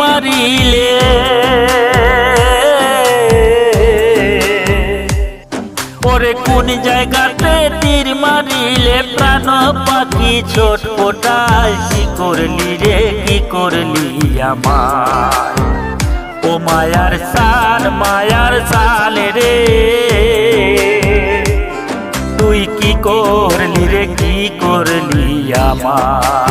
মারিলে? ওরে কোন জায়গাতে তীর মারিলে প্রাণ পাখি ছোট পোটায় কি করলি রে, কি করলি আমার ও মায়ার সাল মায়ার সাল রে। তুই কি করলি রে, কি করলি আমার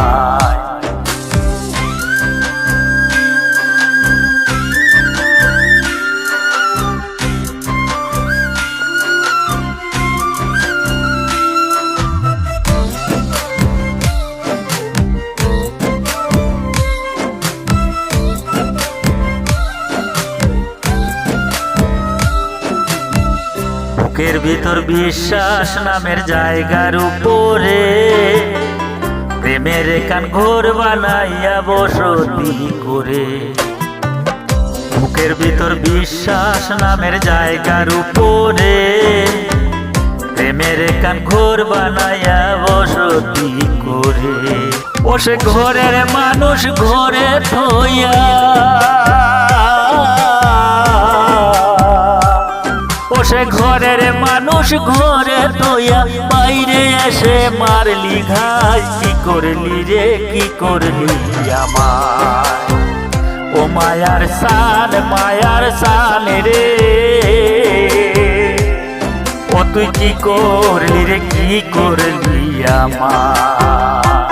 বুকের ভিতর বিশ্বাস নামের জায়গার উপরে। প্রেমের কান ঘোর বানাইয়া বসতি করে। বুকের ভিতর বিশ্বাস নামের জায়গার উপরে। প্রেমের কান ঘোর বানাইয়া বসতি করে। বসে ঘরের মানুষ ঘরে থইয়া বসে ঘরের মানুষ ঘরে তোয়া বাইরে এসে মারলি ঘাই, কি করলি রে, কি করলি আমার ও মায়ার সাল মায়ার সাল রে। ও তুই কি করলি রে, কি করলি আমার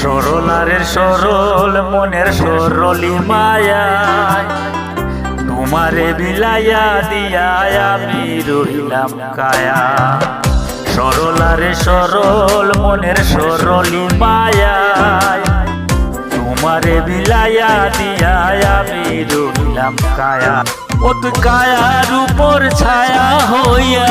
সরলারের সরল, মনের সরলি মায়ায়। তোমারে বিলাইয়া দিয়া আমি রইলাম কায়া। সরলারে সরল, মনের সরলি মায়ায়। তোমারে বিলাইয়া দিয়া আমি রইলাম কায়া। ও কায়ার উপর ছায়া হইয়া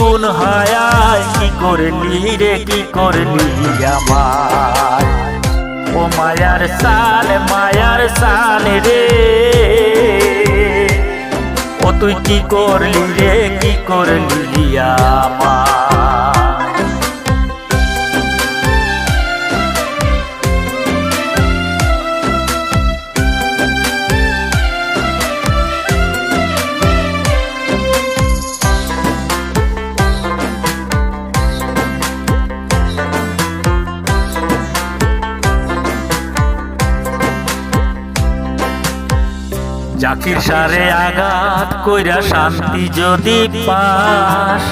কোন হায়ায়? কি করলি রে, কি করলি আমার ও মায়ার সাল মায়ার সাল রে। ও তুই কি করলি রে, কি করলি আমার জাকির সারে আঘাত কইরা শান্তি যদি পাস,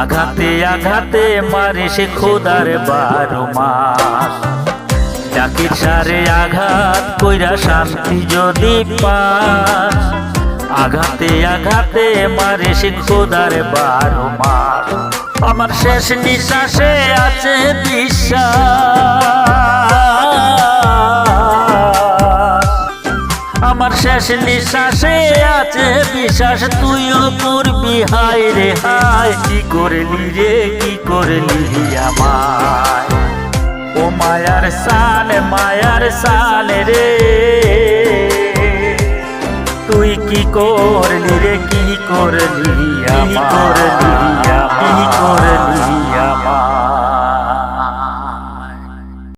আঘাতে আঘাতে মারে সে খোদার বারো মাস। জাকির সারে আঘাত কইরা শান্তি যদি পাস, আঘাতে আঘাতে মারে সে খোদার বারো মাস। আমার শেষ নিঃশ্বাসে আছে বিশ্বাস আমার শেষ নিঃশ্বাসে আছে বিশ্বাস তুইও করবি হায় রে হায়। কি করলি রে কি করলি আমায়? ও মায়ার সাল মায়ার সাল রে। তুই কি করলি রে কি করলি আমার কি করলি আমার